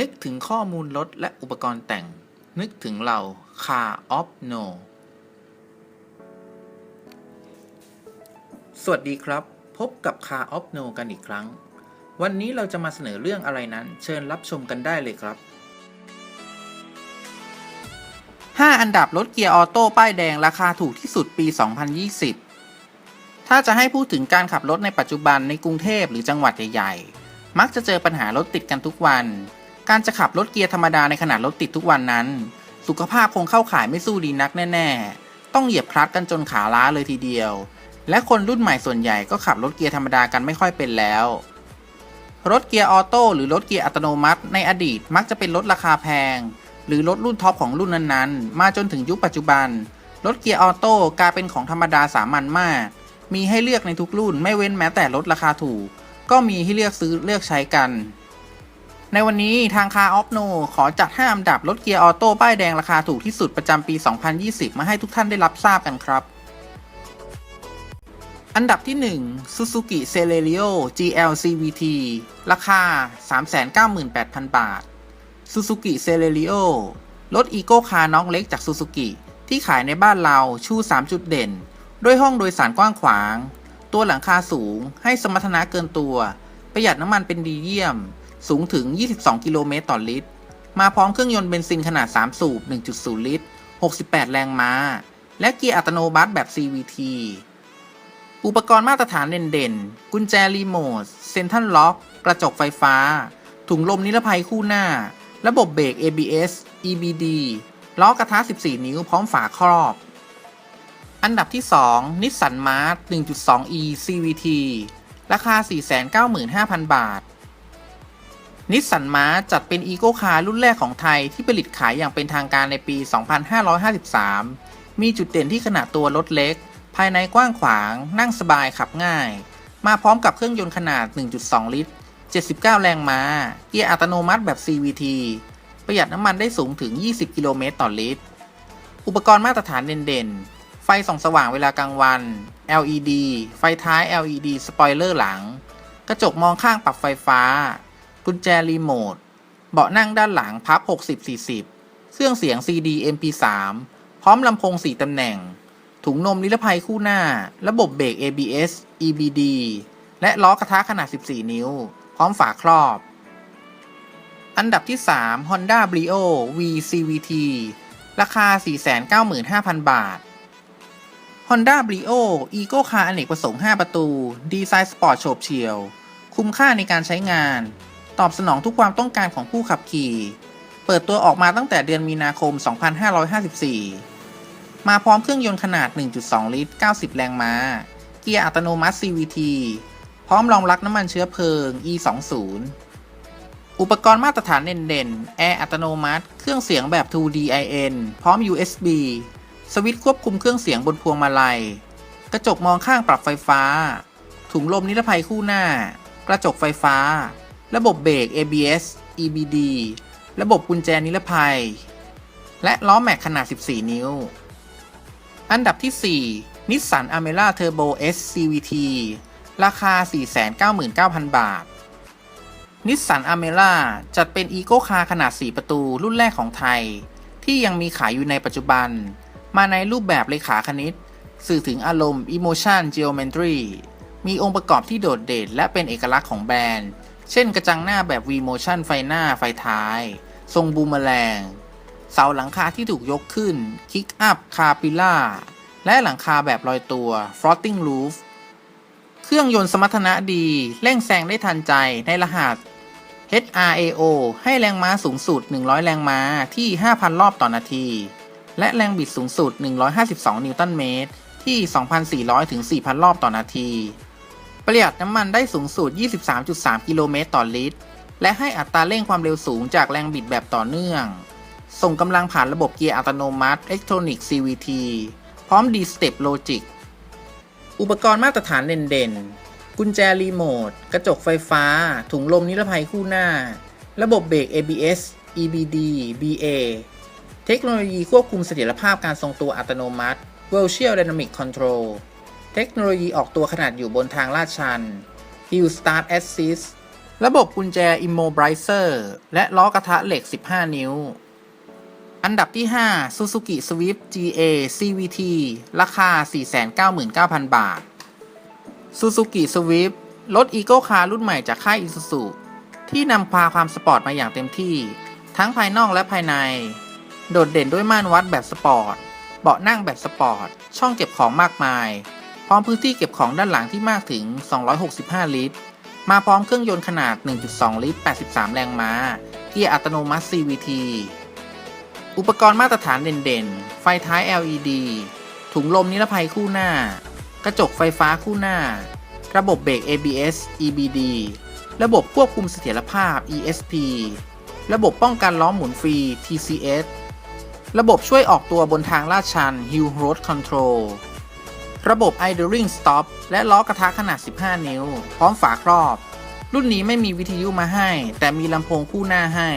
นึกถึงข้อมูลรถและอุปกรณ์แต่ง นึกถึงเรา Car of No สวัสดีครับ พบกับ Car of No กันอีกครั้ง วันนี้เราจะมาเสนอเรื่องอะไรนั้น เชิญรับชมกันได้เลยครับ 5 อันดับรถเกียร์ออโต้ป้ายแดงราคาถูกที่สุดปี 2020 ถ้าจะให้พูดถึงการขับรถในปัจจุบันในกรุงเทพหรือจังหวัดใหญ่ๆ มักจะเจอปัญหารถติดกันทุกวัน การจะขับรถเกียร์ธรรมดาในขณะรถติดทุกวันนั้น สุขภาพคงเข้าข่ายไม่สู้ดีนักแน่ ๆ ต้องเหยียบคลัตช์กันจนขาล้าเลยทีเดียว และคนรุ่นใหม่ส่วนใหญ่ก็ขับรถเกียร์ธรรมดากันไม่ค่อยเป็นแล้ว รถเกียร์ออโต้หรือรถเกียร์อัตโนมัติ ในอดีตมักจะเป็นรถราคาแพง หรือรถรุ่นท็อปของรุ่นนั้นๆ มาจนถึงยุคปัจจุบัน รถเกียร์ออโต้กลายเป็นของธรรมดาสามัญมาก มีให้เลือกในทุกรุ่นไม่เว้นแม้แต่รถราคาถูก ก็มีให้เลือกซื้อเลือกใช้กัน ในวันนี้ทางคาออฟโนขอจัด5อันดับรถเกียร์ออโต้ป้ายแดงราคาถูกที่สุดประจำปี 2020 มาให้ทุกท่านได้รับทราบกันครับ อันดับที่ 1 Suzuki Celerio GL CVT ราคา 398,000 บาท Suzuki Celerio รถอีโก้คาร์น้องเล็กจาก Suzuki ที่ขายในบ้านเราชู 3 จุดเด่น ด้วยห้องโดยสารกว้างขวาง ตัวหลังคาสูง ให้สมรรถนะเกินตัว ประหยัดน้ำมันเป็นดีเยี่ยม สูงถึง 22 กิโลเมตรต่อลิตร มาพร้อมเครื่องยนต์เบนซินขนาด 3 สูบ 1.0 ลิตร 68 แรงม้า และเกียร์อัตโนมัติแบบ CVT อุปกรณ์มาตรฐานเด่นๆ กุญแจรีโมท เซ็นทรัลล็อก กระจกไฟฟ้า ถุงลมนิรภัยคู่หน้า ระบบเบรก ABS EBD ล้อกระทะ 14 นิ้วพร้อมฝาครอบ อันดับที่2นิสสันมาร์ 1.2e CVT ราคา 495,000 บาท นิสสันมาจัดเป็นอีโก้คาร์รุ่นแรกของไทยที่ผลิตขายอย่างเป็นทางการในปี 2553 มีจุดเด่นที่ขนาดตัวรถเล็ก ภายในกว้างขวาง นั่งสบายขับง่าย มาพร้อมกับเครื่องยนต์ขนาด 1.2 ลิตร 79 แรงม้า เกียร์อัตโนมัติแบบ CVT ประหยัดน้ำมันได้สูงถึง 20 กิโลเมตรต่อลิตร อุปกรณ์มาตรฐานเด่นๆ ไฟส่องสว่างเวลากลางวัน LED ไฟท้าย LED สปอยเลอร์หลัง กระจกมองข้างปรับไฟฟ้า กุญแจรีโมท เบาะนั่งด้านหลังพับ 60-40 เครื่องเสียง CD MP3 พร้อมลำโพง 4 ตำแหน่ง ถุงนมนิรภัยคู่หน้า ระบบเบรก ABS EBD และล้อกระทะขนาด 14 นิ้ว พร้อมฝาครอบ อันดับที่ 3 Honda Brio V CVT ราคา 495,000 บาท Honda Brio Eco Car อเนกประสงค์ 5 ประตู ดีไซน์สปอร์ตโฉบเฉี่ยว คุ้มค่าในการใช้งาน ตอบสนองทุกความต้องการของผู้ขับขี่ เปิดตัวออกมาตั้งแต่เดือนมีนาคม 2554 มาพร้อมเครื่องยนต์ขนาด 1.2 ลิตร 90 แรงม้า เกียร์อัตโนมัติ CVT พร้อมรองรับน้ำมันเชื้อเพลิง E20 อุปกรณ์มาตรฐานเด่นๆ แอร์อัตโนมัติ เครื่องเสียงแบบ 2DIN พร้อม USB สวิตช์ควบคุมเครื่องเสียงบนพวงมาลัย กระจกมองข้างปรับไฟฟ้า ถุงลมนิรภัยคู่หน้า กระจกไฟฟ้า ระบบเบรก ABS EBD ระบบกุญแจนิรภัย และล้อแม็กขนาด 14 นิ้ว อันดับที่4นิสสันอเมร่าเทอร์โบ S CVT ราคา 499,000 บาทนิสสันอเมร่าจัดเป็นอีโก้คาร์ขนาด 4 ประตูรุ่นแรกของไทย ที่ยังมีขายอยู่ในปัจจุบัน มาในรูปแบบเลขาคณิต สื่อถึงอารมณ์ Emotion Geometry มีองค์ประกอบที่โดดเด่นและเป็นเอกลักษณ์ของแบรนด์ เช่นกระจังหน้าแบบ V-Motion ไฟหน้าไฟท้าย ทรงบูมแมลง เสาหลังคาที่ถูกยกขึ้น Kick Up คาปิล่า และหลังคาแบบลอยตัว Floating Roof เครื่องยนต์สมรรถนะดี เร่งแซงได้ทันใจในรหัส HRAO ให้แรงม้าสูงสุด 100 แรงม้าที่ 5,000 รอบต่อนาที และแรงบิดสูงสุด 152 นิวตันเมตร ที่ 2,400 ถึง 4,000 รอบต่อนาที ประหยัดน้ำมันได้สูงสุด 23.3 กิโลเมตรต่อลิตร และให้อัตราเร่งความเร็วสูงจากแรงบิดแบบต่อเนื่อง ส่งกำลังผ่านระบบเกียร์อัตโนมัติ Electronic CVT พร้อม D-Step Logic อุปกรณ์มาตรฐานเด่นๆ กุญแจรีโมท กระจกไฟฟ้า ถุงลมนิรภัยคู่หน้า ระบบเบรก ABS EBD BA เทคโนโลยีควบคุมเสถียรภาพการทรงตัวอัตโนมัติ Virtual Dynamic Control เทคโนโลยีออกตัวขนาดอยู่บนทางลาดชัน Hill Start Assist ระบบกุญแจ Immobilizer และล้อกระทะเหล็ก 15 นิ้ว อันดับที่ 5 Suzuki Swift GA CVT ราคา 499,000 บาท Suzuki Swift รถ Eco Car รุ่นใหม่จากค่าย Isuzu ที่นำพาความสปอร์ตมาอย่างเต็มที่ ทั้งภายนอกและภายใน โดดเด่นด้วยม่านวัดแบบสปอร์ต เบาะนั่งแบบสปอร์ต ช่องเก็บของมากมาย พร้อมพื้นที่เก็บของด้านหลังที่มากถึง 265 ลิตร มาพร้อมเครื่องยนต์ขนาด 1.2 ลิตร 83 แรงม้า เกียร์อัตโนมัติ CVT อุปกรณ์มาตรฐานเด่นๆ ไฟท้าย LED ถุงลมนิรภัยคู่หน้า กระจกไฟฟ้าคู่หน้า ระบบเบรก ABS EBD ระบบควบคุมเสถียรภาพ ESP ระบบป้องกันล้อหมุนฟรี TCS ระบบช่วยออกตัวบนทางลาดชัน Hill Road Control ระบบ Idling Stop และล้อกระทะขนาด 15 นิ้ว พร้อมฝาครอบ รุ่นนี้ไม่มีวิทยุมาให้ แต่มีลำโพงคู่หน้าให้